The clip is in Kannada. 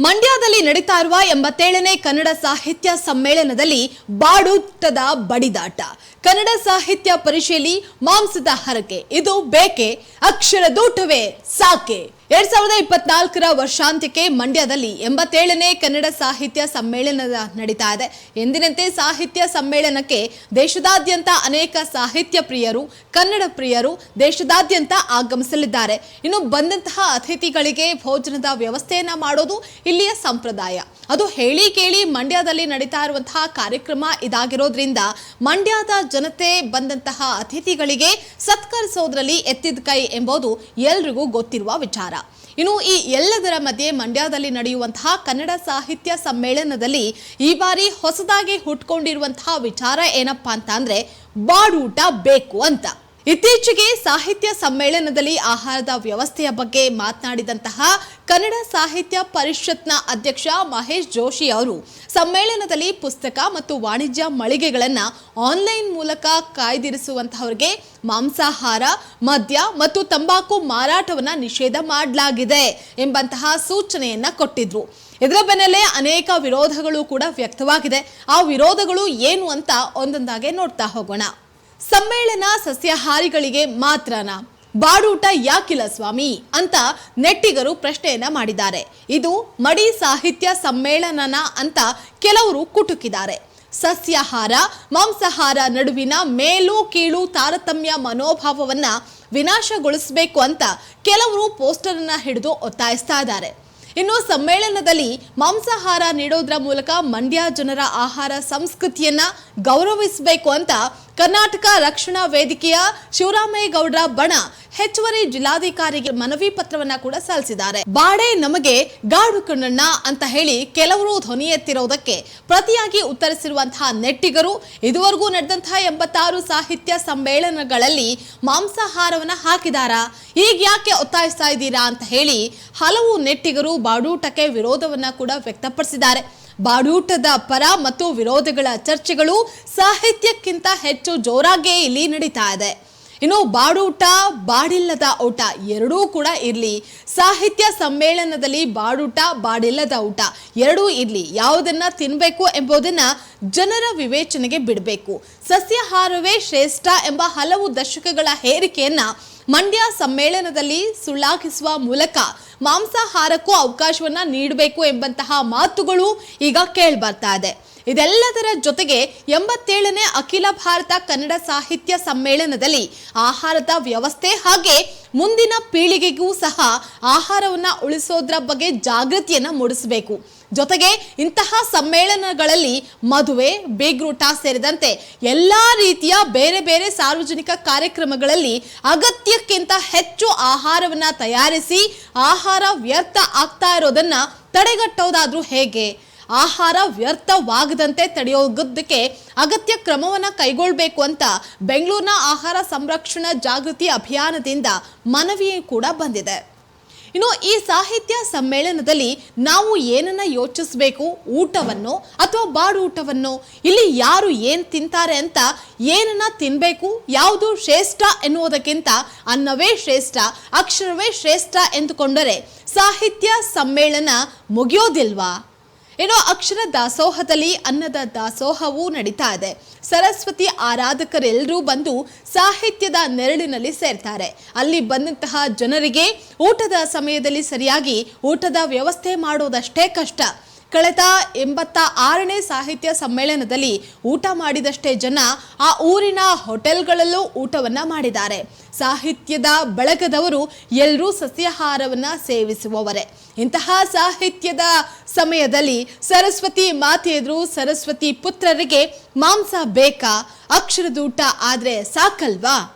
ಮಂಡ್ಯದಲ್ಲಿ ನಡೀತಾ ಇರುವ ಎಂಬತ್ತೇಳನೇ ಕನ್ನಡ ಸಾಹಿತ್ಯ ಸಮ್ಮೇಳನದಲ್ಲಿ ಬಾಡೂಟದ ಬಡಿದಾಟ. ಕನ್ನಡ ಸಾಹಿತ್ಯ ಪರಿಶೀಲಿ ಮಾಂಸದ ಹರಕೆ. ಇದು ಬೇಕೆ? ಅಕ್ಷರದೂಟವೇ ಸಾಕೆ. ಎರಡ್ ಸಾವಿರದ ಇಪ್ಪತ್ನಾಲ್ಕರ ವರ್ಷಾಂತ್ಯಕ್ಕೆ ಮಂಡ್ಯದಲ್ಲಿ ಎಂಬತ್ತೇಳನೇ ಕನ್ನಡ ಸಾಹಿತ್ಯ ಸಮ್ಮೇಳನ ನಡೀತಾ ಇದೆ. ಎಂದಿನಂತೆ ಸಾಹಿತ್ಯ ಸಮ್ಮೇಳನಕ್ಕೆ ದೇಶದಾದ್ಯಂತ ಅನೇಕ ಸಾಹಿತ್ಯ ಪ್ರಿಯರು, ಕನ್ನಡ ಪ್ರಿಯರು ದೇಶದಾದ್ಯಂತ ಆಗಮಿಸಲಿದ್ದಾರೆ. ಇನ್ನು ಬಂದಂತಹ ಅತಿಥಿಗಳಿಗೆ ಭೋಜನದ ವ್ಯವಸ್ಥೆಯನ್ನ ಮಾಡೋದು ಇಲ್ಲಿಯ ಸಂಪ್ರದಾಯ. ಅದು ಹೇಳಿ ಕೇಳಿ ಮಂಡ್ಯದಲ್ಲಿ ನಡೀತಾ ಇರುವಂತಹ ಕಾರ್ಯಕ್ರಮ ಇದಾಗಿರೋದ್ರಿಂದ ಮಂಡ್ಯದ ಜನತೆ ಬಂದಂತಹ ಅತಿಥಿಗಳಿಗೆ ಸತ್ಕರಿಸೋದ್ರಲ್ಲಿ ಎತ್ತಿದ ಕೈ ಎಂಬುದು ಎಲ್ರಿಗೂ ಗೊತ್ತಿರುವ ವಿಚಾರ. ಇನ್ನು ಈ ಎಲ್ಲದರ ಮಧ್ಯೆ ಮಂಡ್ಯದಲ್ಲಿ ನಡೆಯುವಂತಹ ಕನ್ನಡ ಸಾಹಿತ್ಯ ಸಮ್ಮೇಳನದಲ್ಲಿ ಈ ಬಾರಿ ಹೊಸದಾಗಿ ಹುಟ್ಕೊಂಡಿರುವಂತಹ ವಿಚಾರ ಏನಪ್ಪಾ ಅಂತ ಅಂದ್ರೆ ಬಾಡೂಟ ಬೇಕು ಅಂತ. ಇತ್ತೀಚೆಗೆ ಸಾಹಿತ್ಯ ಸಮ್ಮೇಳನದಲ್ಲಿ ಆಹಾರದ ವ್ಯವಸ್ಥೆಯ ಬಗ್ಗೆ ಮಾತನಾಡಿದಂತಹ ಕನ್ನಡ ಸಾಹಿತ್ಯ ಪರಿಷತ್ನ ಅಧ್ಯಕ್ಷ ಮಹೇಶ್ ಜೋಶಿ ಅವರು ಸಮ್ಮೇಳನದಲ್ಲಿ ಪುಸ್ತಕ ಮತ್ತು ವಾಣಿಜ್ಯ ಮಳಿಗೆಗಳನ್ನು ಆನ್ಲೈನ್ ಮೂಲಕ ಕಾಯ್ದಿರಿಸುವಂತಹವರಿಗೆ ಮಾಂಸಾಹಾರ, ಮದ್ಯ ಮತ್ತು ತಂಬಾಕು ಮಾರಾಟವನ್ನು ನಿಷೇಧ ಮಾಡಲಾಗಿದೆ ಎಂಬಂತಹ ಸೂಚನೆಯನ್ನ ಕೊಟ್ಟಿದ್ರು. ಇದರ ಬೆನ್ನಲ್ಲೇ ಅನೇಕ ವಿರೋಧಗಳು ಕೂಡ ವ್ಯಕ್ತವಾಗಿದೆ. ಆ ವಿರೋಧಗಳು ಏನು ಅಂತ ಒಂದೊಂದಾಗೆ ನೋಡ್ತಾ ಹೋಗೋಣ. ಸಮ್ಮೇಳನ ಸಸ್ಯಾಹಾರಿಗಳಿಗೆ ಮಾತ್ರನಾ. ಬಾಡೂಟ ಯಾಕಿಲ್ಲ ಸ್ವಾಮಿ ಅಂತ ನೆಟ್ಟಿಗರು ಪ್ರಶ್ನೆಯನ್ನ ಮಾಡಿದ್ದಾರೆ. ಇದು ಮಡಿ ಸಾಹಿತ್ಯ ಸಮ್ಮೇಳನನ ಅಂತ ಕೆಲವರು ಕುಟುಕಿದ್ದಾರೆ. ಸಸ್ಯಾಹಾರ, ಮಾಂಸಾಹಾರ ನಡುವಿನ ಮೇಲು ಕೀಳು ತಾರತಮ್ಯ ಮನೋಭಾವವನ್ನ ವಿನಾಶಗೊಳಿಸಬೇಕು ಅಂತ ಕೆಲವರು ಪೋಸ್ಟರ್ ಹಿಡಿದು ಒತ್ತಾಯಿಸ್ತಾ ಇದ್ದಾರೆ. ಇನ್ನು ಸಮ್ಮೇಳನದಲ್ಲಿ ಮಾಂಸಾಹಾರ ನೀಡೋದ್ರ ಮೂಲಕ ಮಂಡ್ಯ ಜನರ ಆಹಾರ ಸಂಸ್ಕೃತಿಯನ್ನ ಗೌರವಿಸಬೇಕು ಅಂತ ಕರ್ನಾಟಕ ರಕ್ಷಣಾ ವೇದಿಕೆಯ ಶಿವರಾಮೇಗೌಡರ ಬಣ ಹೆಚ್ಚುವರಿ ಜಿಲ್ಲಾಧಿಕಾರಿಗೆ ಮನವಿ ಪತ್ರವನ್ನ ಕೂಡ ಸಲ್ಲಿಸಿದ್ದಾರೆ. ಬಾಡೆ ನಮಗೆ ಗಾಡು ಕಣ್ಣಣ್ಣ ಅಂತ ಹೇಳಿ ಕೆಲವರು ಧ್ವನಿ ಎತ್ತಿರೋದಕ್ಕೆ ಪ್ರತಿಯಾಗಿ ಉತ್ತರಿಸಿರುವಂತಹ ನೆಟ್ಟಿಗರು ಇದುವರೆಗೂ ನಡೆದಂತಹ ಎಂಬತ್ತಾರು ಸಾಹಿತ್ಯ ಸಮ್ಮೇಳನಗಳಲ್ಲಿ ಮಾಂಸಾಹಾರವನ್ನ ಹಾಕಿದಾರಾ? ಈಗ ಯಾಕೆ ಒತ್ತಾಯಿಸ್ತಾ ಇದ್ದೀರಾ ಅಂತ ಹೇಳಿ ಹಲವು ನೆಟ್ಟಿಗರು ಬಾಡೂಟಕ್ಕೆ ವಿರೋಧವನ್ನ ಕೂಡ ವ್ಯಕ್ತಪಡಿಸಿದ್ದಾರೆ. ಬಾಡೂಟದ ಪರ ಮತ್ತು ವಿರೋಧಗಳ ಚರ್ಚೆಗಳು ಸಾಹಿತ್ಯಕ್ಕಿಂತ ಹೆಚ್ಚು ಜೋರಾಗೇ ಇಲ್ಲಿ ನಡೀತಾ ಇದೆ. ಇನ್ನು ಬಾಡೂಟ ಬಾಡಿಲ್ಲದ ಊಟ ಎರಡೂ ಕೂಡ ಇರಲಿ. ಸಾಹಿತ್ಯ ಸಮ್ಮೇಳನದಲ್ಲಿ ಬಾಡೂಟ ಬಾಡಿಲ್ಲದ ಊಟ ಎರಡೂ ಇರಲಿ. ಯಾವುದನ್ನ ತಿನ್ನಬೇಕು ಎಂಬುದನ್ನ ಜನರ ವಿವೇಚನೆಗೆ ಬಿಡಬೇಕು. ಸಸ್ಯಾಹಾರವೇ ಶ್ರೇಷ್ಠ ಎಂಬ ಹಲವು ದಶಕಗಳ ಹೇರಿಕೆಯನ್ನ ಮಂಡ್ಯ ಸಮ್ಮೇಳನದಲ್ಲಿ ಸುಳ್ಳಾಗಿಸುವ ಮೂಲಕ ಮಾಂಸಾಹಾರಕ್ಕೂ ಅವಕಾಶವನ್ನ ನೀಡಬೇಕು ಎಂಬಂತಹ ಮಾತುಗಳು ಈಗ ಕೇಳ್ಬರ್ತಾ ಇದೆ. ಇದೆಲ್ಲದರ ಜೊತೆಗೆ ಎಂಬತ್ತೇಳನೇ ಅಖಿಲ ಭಾರತ ಕನ್ನಡ ಸಾಹಿತ್ಯ ಸಮ್ಮೇಳನದಲ್ಲಿ ಆಹಾರದ ವ್ಯವಸ್ಥೆ ಹಾಗೆ ಮುಂದಿನ ಪೀಳಿಗೆಗೂ ಸಹ ಆಹಾರವನ್ನು ಉಳಿಸೋದ್ರ ಬಗ್ಗೆ ಜಾಗೃತಿಯನ್ನು ಮೂಡಿಸಬೇಕು. ಜೊತೆಗೆ ಇಂತಹ ಸಮ್ಮೇಳನಗಳಲ್ಲಿ ಮದುವೆ, ಬೇಗ್ರೂಟ ಸೇರಿದಂತೆ ಎಲ್ಲ ರೀತಿಯ ಬೇರೆ ಬೇರೆ ಸಾರ್ವಜನಿಕ ಕಾರ್ಯಕ್ರಮಗಳಲ್ಲಿ ಅಗತ್ಯಕ್ಕಿಂತ ಹೆಚ್ಚು ಆಹಾರವನ್ನು ತಯಾರಿಸಿ ಆಹಾರ ವ್ಯರ್ಥ ಆಗ್ತಾ ಇರೋದನ್ನು ತಡೆಗಟ್ಟೋದಾದರೂ ಹೇಗೆ? ಆಹಾರ ವ್ಯರ್ಥವಾಗದಂತೆ ತಡೆಯೋದಕ್ಕೆ ಅಗತ್ಯ ಕ್ರಮವನ್ನು ಕೈಗೊಳ್ಳಬೇಕು ಅಂತ ಬೆಂಗಳೂರಿನ ಆಹಾರ ಸಂರಕ್ಷಣಾ ಜಾಗೃತಿ ಅಭಿಯಾನದಿಂದ ಮನವಿ ಕೂಡ ಬಂದಿದೆ. ಇನ್ನು ಈ ಸಾಹಿತ್ಯ ಸಮ್ಮೇಳನದಲ್ಲಿ ನಾವು ಏನನ್ನ ಯೋಚಿಸಬೇಕು? ಊಟವನ್ನು ಅಥವಾ ಬಾಡು ಊಟವನ್ನು? ಇಲ್ಲಿ ಯಾರು ಏನು ತಿಂತಾರೆ ಅಂತ ಏನನ್ನ ತಿನ್ನಬೇಕು ಯಾವುದು ಶ್ರೇಷ್ಠ ಎನ್ನುವುದಕ್ಕಿಂತ ಅನ್ನವೇ ಶ್ರೇಷ್ಠ, ಅಕ್ಷರವೇ ಶ್ರೇಷ್ಠ ಎಂದುಕೊಂಡರೆ ಸಾಹಿತ್ಯ ಸಮ್ಮೇಳನ ಮುಗಿಯೋದಿಲ್ವಾ? ಏನೋ ಅಕ್ಷರ ದಾಸೋಹದಲ್ಲಿ ಅನ್ನದ ದಾಸೋಹವೂ ನಡೀತಾ ಇದೆ. ಸರಸ್ವತಿ ಆರಾಧಕರೆಲ್ಲರೂ ಬಂದು ಸಾಹಿತ್ಯದ ನೆರಳಿನಲ್ಲಿ ಸೇರ್ತಾರೆ. ಅಲ್ಲಿ ಬಂದಂತಹ ಜನರಿಗೆ ಊಟದ ಸಮಯದಲ್ಲಿ ಸರಿಯಾಗಿ ಊಟದ ವ್ಯವಸ್ಥೆ ಮಾಡೋದಷ್ಟೇ ಕಷ್ಟ. ಕಳೆದ ಎಂಬತ್ತ ಆರನೇ ಸಾಹಿತ್ಯ ಸಮ್ಮೇಳನದಲ್ಲಿ ಊಟ ಮಾಡಿದಷ್ಟೇ ಜನ ಆ ಊರಿನ ಹೋಟೆಲ್ಗಳಲ್ಲೂ ಊಟವನ್ನ ಮಾಡಿದ್ದಾರೆ. ಸಾಹಿತ್ಯದ ಬಳಗದವರು ಎಲ್ಲರೂ ಸಸ್ಯಾಹಾರವನ್ನ ಸೇವಿಸುವವರೇ. ಇಂತಹ ಸಾಹಿತ್ಯದ ಸಮಯದಲ್ಲಿ ಸರಸ್ವತಿ ಮಾತೆಯರು ಸರಸ್ವತಿ ಪುತ್ರರಿಗೆ ಮಾಂಸ ಬೇಕಾ? ಅಕ್ಷರದೂಟ ಆದರೆ ಸಾಕಲ್ವಾ?